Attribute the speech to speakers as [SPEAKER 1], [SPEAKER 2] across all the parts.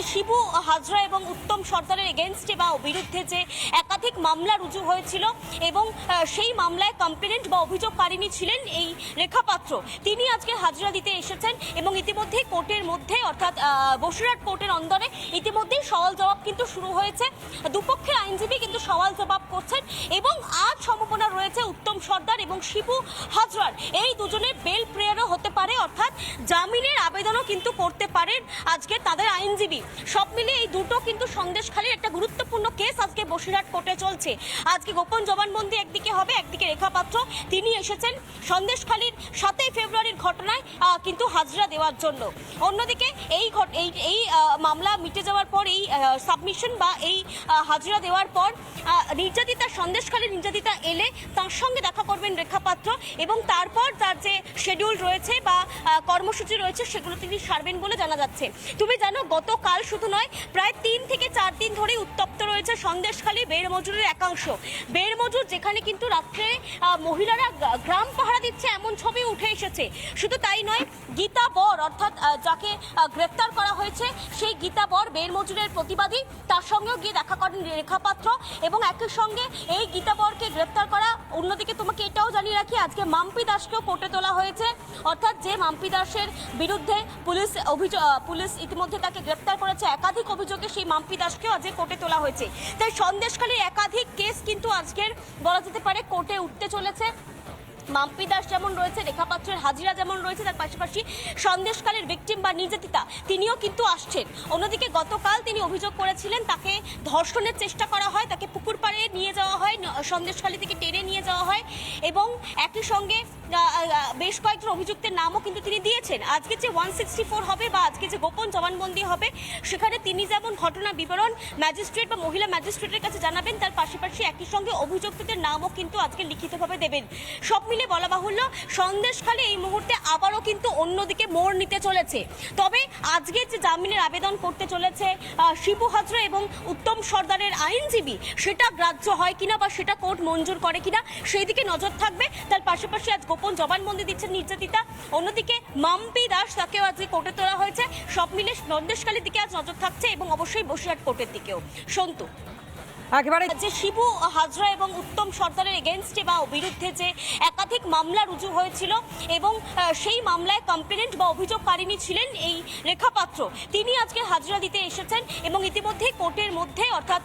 [SPEAKER 1] যে শিবু হাজরা এবং উত্তম সর্দারের এগেনস্টে বা বিরুদ্ধে যে একাধিক মামলা রুজু হয়েছিল এবং সেই মামলায় কমপ্লেনেন্ট বা অভিযোগকারিণী ছিলেন এই রেখা পাত্র তিনি আজকে হাজরা দিতে এসেছেন এবং ইতিমধ্যেই কোর্টের মধ্যে, অর্থাৎ বসিরহাট কোর্টের অন্দরে ইতিমধ্যেই সওয়াল জবাব কিন্তু শুরু হয়েছে। দুপক্ষের আইনজীবী কিন্তু সওয়াল জবাব করছেন এবং আজ সম্ভাবনা রয়েছে উত্তম সর্দার এবং শিবু হাজরার। এই দুজনের বেল প্রেয়ারও হতে পারে, অর্থাৎ জামিনের আবেদনও কিন্তু করতে পারেন আজকে তাদের আইনজীবী। সব মিলিয়ে এই দুটো কিন্তু সন্দেশখালীর একটা গুরুত্বপূর্ণ কেস আজকে বসিরহাট কোর্টে চলছে। আজকে গোপন জবানবন্দি একদিকে হবে, একদিকে রেখাপাত্র। তিনি এসেছেন সন্দেশখালীর সাতই ফেব্রুয়ারির ঘটনায় কিন্তু হাজরা দেওয়ার জন্য। অন্যদিকে এই এই মামলা মিটে যাওয়ার পর এই সাবমিশন বা এই হাজিরা দেওয়ার পর নির্যাতিতা, সন্দেশখালী নির্যাতিতা এলে তার সঙ্গে দেখা করবেন রেখাপাত্র এবং তারপর তার যে শিডিউল রয়েছে বা কর্মসূচি রয়েছে সেগুলো তিনি সারবেন বলে জানা যাচ্ছে। তুমি জানো, গতকাল শুধু নয়, প্রায় তিন থেকে চার দিন ধরেই উত্তপ্ত রয়েছে সন্দেশখালী বেড় মজুরের একাংশ। বেড় মজুর যেখানে কিন্তু রাত্রে মহিলারা গ্রাম পাহারা দিচ্ছে, এমন ছবি উঠে এসেছে। শুধু তাই নয়, গীতা বর অর্থাৎ যাকে গ্রেপ্তার করা হয়েছে, সেই গীতা বর বেড় মজুরের প্রতিবাদী, তার সঙ্গেও গিয়ে দেখা করেন রেখাপাত্র এবং একই সঙ্গে এই গীতা বরকে গ্রেপ্তার করা। অন্যদিকে তোমাকে এটাও জানিয়ে রাখি, আজকে মাম্পি দাসকেও কোর্টে তোলা হয়েছে। অর্থাৎ যে মাম্পি দাসের বিরুদ্ধে পুলিশ অভিযোগ পুলিশ ইতিমধ্যে তাকে গ্রেপ্তার করেছে, একাধিক অভিযোগে সেই মাম্পি দাসকেও আজকে কোর্টে তোলা হয়েছে। তাই সন্দেশখালীর একাধিক কেস কিন্তু আজকের বলা যেতে পারে কোর্টে উঠতে চলেছে। মাম্পি দাস যেমন রয়েছে, রেখা পাত্রের হাজিরা যেমন রয়েছে, তার পাশাপাশি সন্দেশকালের ভিকটিম বা নির্যাতিতা, তিনিও কিন্তু আসছেন। অন্যদিকে গতকাল তিনি অভিযোগ করেছিলেন, তাকে ধর্ষণের চেষ্টা করা হয়, তাকে পুকুর পাড়ে নিয়ে যাওয়া হয় সন্দেশখালী থেকে টেনে নিয়ে যাওয়া হয় এবং একই সঙ্গে বেশ কয়েকজন অভিযুক্তের নামও কিন্তু তিনি দিয়েছেন। আজকে যে ওয়ান সিক্সটি ফোর হবে বা আজকে যে গোপন জবানবন্দি হবে, সেখানে তিনি যেমন ঘটনা বিবরণ ম্যাজিস্ট্রেট বা মহিলা ম্যাজিস্ট্রেটের কাছে জানাবেন, তার পাশাপাশি একই সঙ্গে অভিযুক্তদের নামও কিন্তু আজকে লিখিতভাবে দেবেন। সব মিলে বলা বাহুল্য, সন্দেশখালী এই মুহূর্তে আবারও কিন্তু অন্যদিকে মোড় নিতে চলেছে। তবে আজকে যে জামিনের আবেদন করতে চলেছে শিবু হাজরা এবং উত্তম সর্দারের আইনজীবী, সেটা গ্রাহ্য হয় কিনা বা সেটা কোর্ট মঞ্জুর করে কিনা সেই দিকে নজর থাকবে। তার পাশাপাশি আজ গোপন জবানবন্দি দিচ্ছেন নির্যাতিতা। অন্যদিকে মাম্পি দাস তাকেও আজকে কোর্টে তোলা হয়েছে। সব মিলে নন্দেশকালীর দিকে আজ নজর থাকছে এবং অবশ্যই বসিরহাট কোর্টের দিকেও। সন্তু।
[SPEAKER 2] একেবারে
[SPEAKER 1] যে শিবু হাজরা এবং উত্তম সর্দারের এগেনস্টে বা বিরুদ্ধে যে একাধিক মামলা রুজু হয়েছিল এবং সেই মামলায় কমপ্লেনেন্ট বা অভিযোগকারিণী ছিলেন এই রেখাপাত্র। তিনি আজকে হাজরা দিতে এসেছেন এবং ইতিমধ্যেই কোর্টের মধ্যে, অর্থাৎ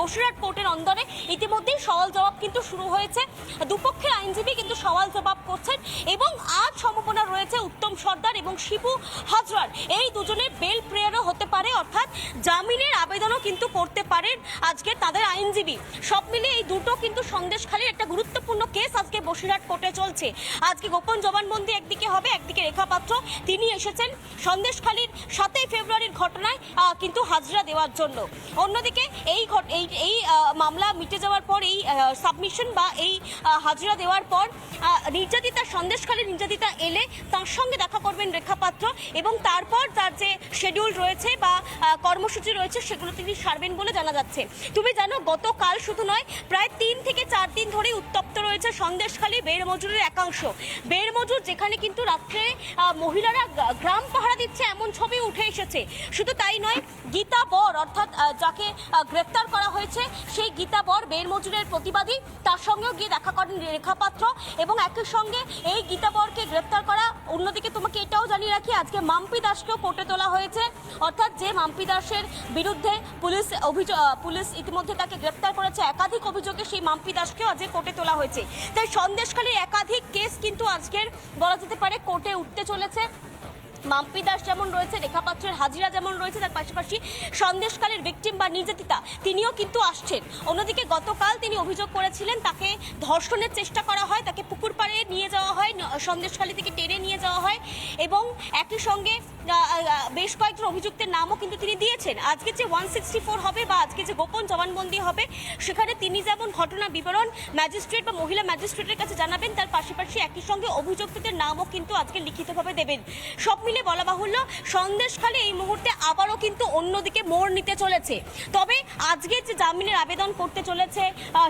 [SPEAKER 1] বসিরহাট কোর্টের অন্দরে ইতিমধ্যেই সওয়াল জবাব কিন্তু শুরু হয়েছে। দুপক্ষের আইনজীবী কিন্তু সওয়াল জবাব করছেন এবং আজ সম্ভাবনা রয়েছে উত্তম সর্দার এবং শিবু হাজরার। এই দুজনের বেল প্রেয়ারও হতে পারে, অর্থাৎ জামিনের আবেদনও কিন্তু করতে পারেন আজকে তাদের আইনজীবী। সব মিলিয়ে এই দুটো কিন্তু সন্দেশখালীর একটা গুরুত্বপূর্ণ কেস আজকে বসিরহাট কোর্টে চলছে। আজকে গোপন জবানবন্দি একদিকে হবে, একদিকে রেখাপাত্র। তিনি এসেছেন সন্দেশখালীর সাতই ফেব্রুয়ারির ঘটনায় কিন্তু হাজরা দেওয়ার জন্য। অন্যদিকে এই এই মামলা মিটে যাওয়ার পর, এই সাবমিশন বা এই হাজরা দেওয়ার পর নির্যাতিতা, সন্দেশখালী নির্যাতিতা এলে তার সঙ্গে দেখা করবেন রেখাপাত্র এবং তারপর তার যে শেডিউল রয়েছে বা কর্মসূচি রয়েছে, সেগুলো তিনি সারবেন বলে জানা যাচ্ছে। তুমি জানো, গতকাল শুধু নয়, প্রায় তিন থেকে দিন ধরেই উত্তপ্ত রয়েছে সন্দেশখালী বেড় মজুরের একাংশ। বেড় মজুর যেখানে কিন্তু রাত্রে মহিলারা গ্রাম পাহারা দিচ্ছে, এমন ছবি উঠে এসেছে। শুধু তাই নয়, গীতা বর অর্থাৎ যাকে গ্রেপ্তার করা হয়েছে, সেই গীতা বর বেড় মজুরের প্রতিবাদী। তার সঙ্গেও গিয়ে দেখা করেন রেখাপাত্র এবং একই সঙ্গে এই গীতা বরকে গ্রেপ্তার করা। অন্যদিকে তোমাকে এটাও জানিয়ে রাখি, আজকে মাম্পি দাসকেও কোর্টে তোলা হয়েছে। অর্থাৎ যে মাম্পি দাসের বিরুদ্ধে পুলিশ অভিযোগ পুলিশ ইতিমধ্যে তাকে গ্রেপ্তার করেছে, একাধিক অভিযোগে সেই মাম্পি দাসকেও আজকে কোর্টে তোলা হয়েছে। তাই সন্দেশখালীর একাধিক কেস কিন্তু আজকের বলা যেতে পারে কোর্টে উঠতে চলেছে। মাম্পি দাস যেমন রয়েছে রেখাপাত্রের হাজিরা যেমন রয়েছে, তার পাশাপাশি সন্দেশকালের ভিকটিম বা নির্যাতিতা তিনিও কিন্তু আসছেন। অন্যদিকে গতকাল তিনি অভিযোগ করেছিলেন, তাকে ধর্ষণের চেষ্টা করা হয়, তাকে পুকুর পাড়ে নিয়ে যাওয়া হয় সন্দেশখালী থেকে টেনে নিয়ে যাওয়া হয় এবং একই সঙ্গে বেশ কয়েকজন অভিযুক্তের নামও কিন্তু তিনি দিয়েছেন। আজকে যে ওয়ান সিক্সটি ফোর হবে বা আজকে যে গোপন জবানবন্দি হবে, সেখানে তিনি যেমন ঘটনা বিবরণ ম্যাজিস্ট্রেট বা মহিলা ম্যাজিস্ট্রেটের কাছে জানাবেন, তার পাশাপাশি একই সঙ্গে অভিযুক্তদের নামও কিন্তু আজকে লিখিতভাবে দেবেন। সব মিলে বলা বাহুল্য সন্দেশখালী এই মুহূর্তে আবারও কিন্তু অন্যদিকে মোড় নিতে চলেছে। তবে আজকে যে জামিনের আবেদন করতে চলেছে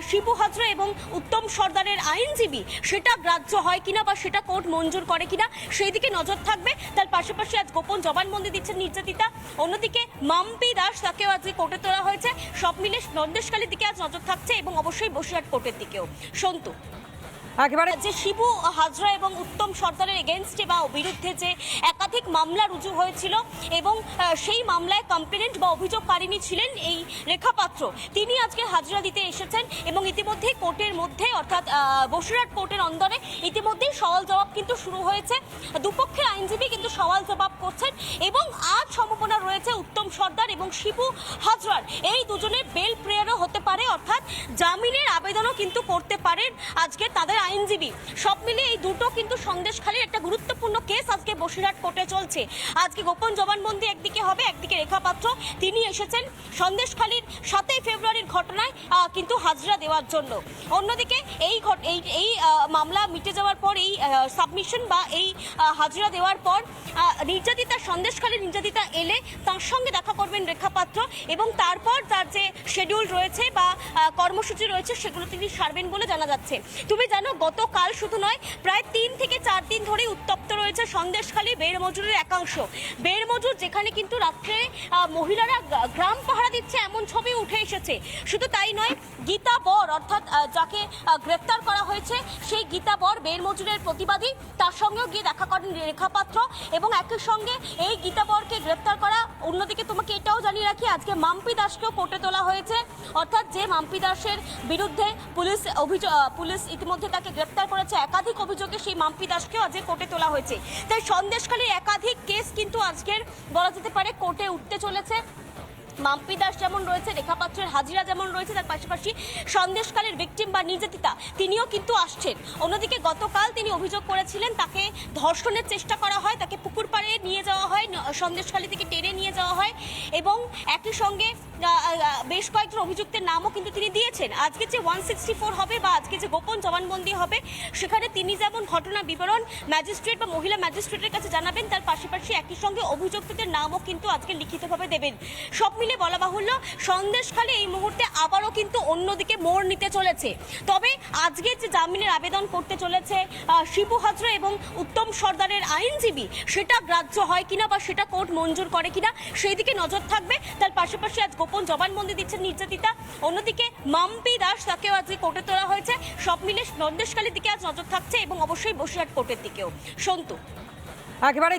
[SPEAKER 1] শিবু হাজরা এবং উত্তম সর্দারের আইনজীবী সেটা গ্রাহ্য হয় কিনা বা সেটা কোর্ট মঞ্জুর করে কিনা সেই দিকে নজর থাকবে। তার পাশাপাশি আজ গোপন জবানবন্দি দিচ্ছেন নির্যাতিতা। অন্যদিকে মাম্পি দাস তাকেও আজকে কোর্টে তোলা হয়েছে। সব মিলে সন্দেশখালীর দিকে আজ নজর থাকছে এবং অবশ্যই বসিরহাট কোর্টের দিকেও। সন্তু।
[SPEAKER 2] একেবারে
[SPEAKER 1] যে শিবু হাজরা এবং উত্তম সর্দারের এগেনস্টে বা বিরুদ্ধে যে একাধিক মামলা রুজু হয়েছিল এবং সেই মামলায় কমপ্লেনেন্ট বা অভিযোগকারিণী ছিলেন এই রেখাপাত্র তিনি আজকে হাজিরা দিতে এসেছেন এবং ইতিমধ্যেই কোর্টের মধ্যে, অর্থাৎ বসিরহাট কোর্টের অন্দরে ইতিমধ্যেই সওয়াল জবাব কিন্তু শুরু হয়েছে। দুপক্ষের আইনজীবী কিন্তু সওয়াল জবাব করছেন এবং আজ সম্ভাবনা রয়েছে উত্তম সর্দার এবং শিবু হাজরার। এই দুজনের বেল প্রেয়ারও হতে পারে, অর্থাৎ জামিনের আবেদনও কিন্তু করতে পারেন আজকে তাদের আইনজীবী। সব মিলিয়ে এই দুটো কিন্তু সন্দেশখালীর একটা গুরুত্বপূর্ণ কেস আজকে বসিরহাট কোর্টে চলছে। আজকে গোপন জবানবন্দি একদিকে হবে, একদিকে রেখাপাত্র। তিনি এসেছেন সন্দেশখালীর সাতই ফেব্রুয়ারির ঘটনায় কিন্তু হাজরা দেওয়ার জন্য। অন্যদিকে এই এই মামলা মিটে যাওয়ার পর, এই সাবমিশন বা এই হাজরা দেওয়ার পর নির্যাতিতা, সন্দেশখালীর নির্যাতিতা এলে তার সঙ্গে দেখা করবেন রেখাপাত্র এবং তারপর তার যে শিডিউল রয়েছে বা কর্মসূচি রয়েছে, সেগুলো তিনি সারবেন বলে জানা যাচ্ছে। তুমি জানো, গতকাল শুধু নয়, প্রায় তিন থেকে চার দিন ধরে উত্তপ্ত রয়েছে সন্দেশখালী বের মজুরের একাংশ। বের মজুর যেখানে কিন্তু রাত্রে মহিলারা গ্রাম পাহারা দিচ্ছে, এমন ছবি উঠে এসেছে। শুধু তাই নয়, গীতা বর, অর্থাৎ যাকে গ্রেপ্তার করা হয়েছে, সেই গীতা বর বের মজুরের প্রতিবাদী। তার সঙ্গেও গিয়ে দেখা করেন রেখাপাত্র এবং একই সঙ্গে এই গীতা বরকে গ্রেপ্তার করা। অন্যদিকে তোমাকে এটাও জানিয়ে রাখি, আজকে মাম্পি দাসকেও কোর্টে তোলা হয়েছে। অর্থাৎ যে মাম্পি দাসের বিরুদ্ধে পুলিশ অভিযোগ পুলিশ ইতিমধ্যে তাকে গ্রেপ্তার করেছে, একাধিক অভিযোগে সেই মাম্পি দাসকেও আজকে কোর্টে তোলা হয়েছে। তাই সন্দেশখালীর একাধিক কেস কিন্তু আজকের, বলা যেতে পারে, কোর্টে উঠতে চলেছে। মাম্পি দাস যেমন রয়েছে রেখাপাত্রের হাজিরা যেমন রয়েছে, তার পাশাপাশি সন্দেশকালের ভিকটিম বা নির্যাতিতা, তিনিও কিন্তু আসছেন। অন্যদিকে গতকাল তিনি অভিযোগ করেছিলেন, তাকে ধর্ষণের চেষ্টা করা হয়, তাকে পুকুর পাড়ে নিয়ে যাওয়া হয়। সন্দেশখালী থেকে টেনে নিয়ে যাওয়া হয় এবং একই সঙ্গে বেশ কয়েকজন অভিযুক্তের নামও কিন্তু তিনি দিয়েছেন। আজকে যে ওয়ান সিক্সটি ফোর হবে বা আজকে যে গোপন জবানবন্দি হবে, সেখানে তিনি যেমন ঘটনা বিবরণ ম্যাজিস্ট্রেট বা মহিলা ম্যাজিস্ট্রেটের কাছে জানাবেন, তার পাশাপাশি একই সঙ্গে অভিযুক্তদের নামও কিন্তু আজকে লিখিতভাবে দেবেন। সব মিলে বলা বাহুল্য, সন্দেশখালী এই মুহূর্তে আবারও কিন্তু অন্যদিকে মোড় নিতে চলেছে। তবে আজকে যে জামিনের আবেদন করতে চলেছে শিবু হাজরা এবং উত্তম সর্দারের আইনজীবী, সেটা গ্রাহ্য হয় কিনা বা সেটা কোর্ট মঞ্জুর করে কিনা সেই দিকে নজর থাকবে। তার পাশাপাশি আজ গোপন জবানবন্দি দিচ্ছেন নির্যাতিতা। অন্যদিকে মাম্পি দাস, তাকেও আজ কোর্টে তোলা হয়েছে। সব মিলে নন্দেশকালীর দিকে আজ নজর থাকছে এবং অবশ্যই বসিরহাট কোর্টের দিকেও। সন্তু।
[SPEAKER 2] একেবারে